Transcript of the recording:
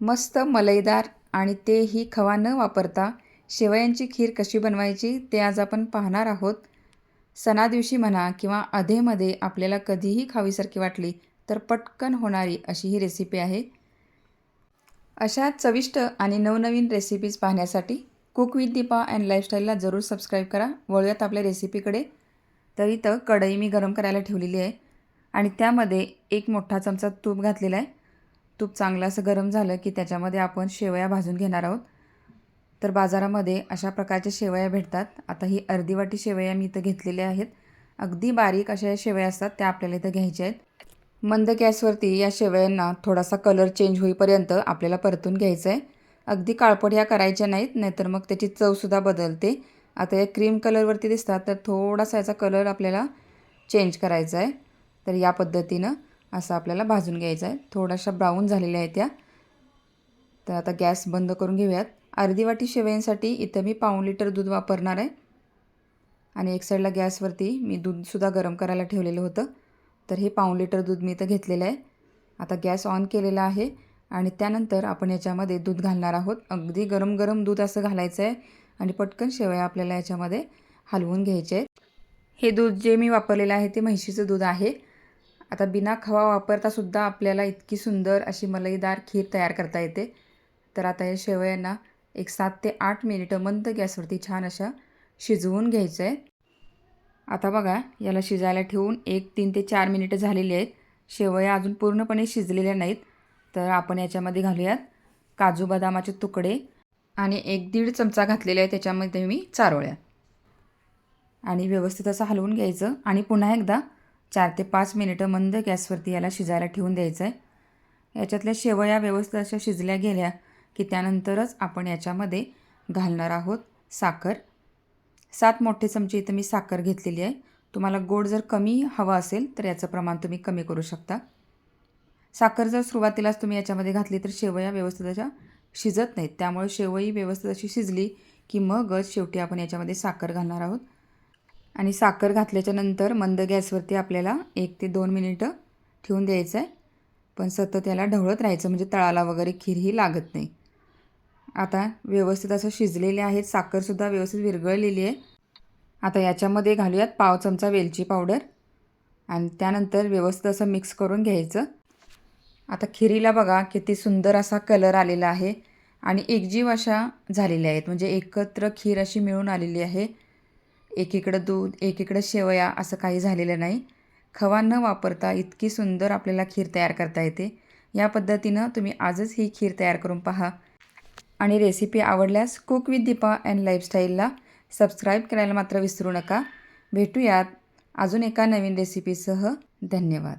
मस्त मलईदार आणि तेही खवा न वापरता शेवयांची खीर कशी बनवायची ते आज आपण पाहणार आहोत. सणादिवशी म्हणा किंवा अधेमध्ये आपल्याला कधीही खावीसारखी वाटली तर पटकन होणारी अशी ही रेसिपी आहे. अशा चविष्ट आणि नवनवीन रेसिपीज पाहण्यासाठी कुक विथ दीपा अँड लाईफस्टाईलला जरूर सबस्क्राईब करा. वळूयात आपल्या रेसिपीकडे तर इथं कढई मी गरम करायला ठेवलेली आहे आणि त्यामध्ये एक मोठा चमचा तूप घातलेला आहे. तूप चांगलं असं गरम झालं की त्याच्यामध्ये आपण शेवया भाजून घेणार आहोत. तर बाजारामध्ये अशा प्रकारच्या शेवया भेटतात. आता ही अर्धी वाटी शेवया मी इथं घेतलेल्या आहेत. अगदी बारीक अशा शेवया असतात त्या आपल्याला इथं घ्यायच्या आहेत. मंद गॅसवरती या शेवयांना थोडासा कलर चेंज होईपर्यंत आपल्याला परतून घ्यायचं आहे अगदी काळपट ह्या करायच्या नाहीत नाहीतर मग त्याची चवसुद्धा बदलते. आता या क्रीम कलरवरती दिसतात तर थोडासा याचा कलर आपल्याला चेंज करायचा आहे तर या पद्धतीनं असं आपल्याला भाजून घ्यायचं आहे. थोड्याशा ब्राऊन झालेल्या आहेत त्या. तर आता गॅस बंद करून घेऊयात. अर्धी वाटी शेवयांसाठी इथं मी पाऊण लिटर दूध वापरणार आहे. आणि एक साईडला गॅसवरती मी दूधसुद्धा गरम करायला ठेवलेलं होतं. तर हे पाऊण लिटर दूध मी इथं घेतलेलं आहे. आता गॅस ऑन केलेला आहे. आणि त्यानंतर आपण याच्यामध्ये दूध घालणार आहोत. अगदी गरम गरम दूध असं घालायचं आहे. आणि पटकन शेवया आपल्याला याच्यामध्ये हलवून घ्यायचे आहेत. हे दूध जे मी वापरलेलं आहे ते म्हैशीचं दूध आहे. आता बिना खवा वापरतासुद्धा आपल्याला इतकी सुंदर अशी मलईदार खीर तयार करता येते. तर आता या शेवयांना एक सात ते आठ मिनिटं मंद गॅसवरती छान अशा शिजवून घ्यायचं आहे आता बघा याला शिजायला ठेवून एक तीन ते चार मिनिटं झालेली आहेत. शेवया अजून पूर्णपणे शिजलेल्या नाहीत. तर आपण याच्यामध्ये घालूयात काजू बदामाचे तुकडे आणि एक दीड चमचा घातलेला आहे त्याच्यामध्ये मी चारोळ्या. आणि व्यवस्थित असं हलवून घ्यायचं आणि पुन्हा एकदा चार ते पाच मिनिटं मंद गॅसवरती याला शिजायला ठेवून द्यायचं आहे याच्यातल्या शेवया व्यवस्थित अशा शिजल्या गेल्या की त्यानंतरच आपण याच्यामध्ये घालणार आहोत साखर. सात मोठे चमचे इथं मी साखर घेतलेली आहे. तुम्हाला गोड जर कमी हवा असेल तर याचं प्रमाण तुम्ही कमी करू शकता. साखर जर सुरुवातीलाच तुम्ही याच्यामध्ये घातली तर शेवया व्यवस्थित अशा शिजत नाहीत. त्यामुळे शेवई व्यवस्थित अशी शिजली की मगच शेवटी आपण याच्यामध्ये साखर घालणार आहोत. आणि साखर घातल्याच्या नंतर मंद गॅसवरती आपल्याला एक ते दोन मिनिटं ठेवून द्यायचं आहे पण सतत याला ढवळत राहायचं म्हणजे तळाला वगैरे खीरही लागत नाही. आता व्यवस्थित असं शिजलेले आहेत साखरसुद्धा व्यवस्थित विरघळलेली आहे. आता याच्यामध्ये घालूयात पाव चमचा वेलची पावडर आणि त्यानंतर व्यवस्थित असं मिक्स करून घ्यायचं. आता खिरीला बघा किती सुंदर असा कलर आलेला आहे आणि एकजीव अशा झालेल्या आहेत. म्हणजे एकत्र खीर अशी मिळून आलेली आहे. एकीकडं दूध एकीकडं शेवया असं काही झालेलं नाही. खवा न वापरता इतकी सुंदर आपल्याला खीर तयार करता येते. या पद्धतीनं तुम्ही आजच ही खीर तयार करून पहा. आणि रेसिपी आवडल्यास कुक विथ दीपा अँड लाईफस्टाईलला सबस्क्राईब करायला मात्र विसरू नका. भेटूयात अजून एका नवीन रेसिपीसह धन्यवाद.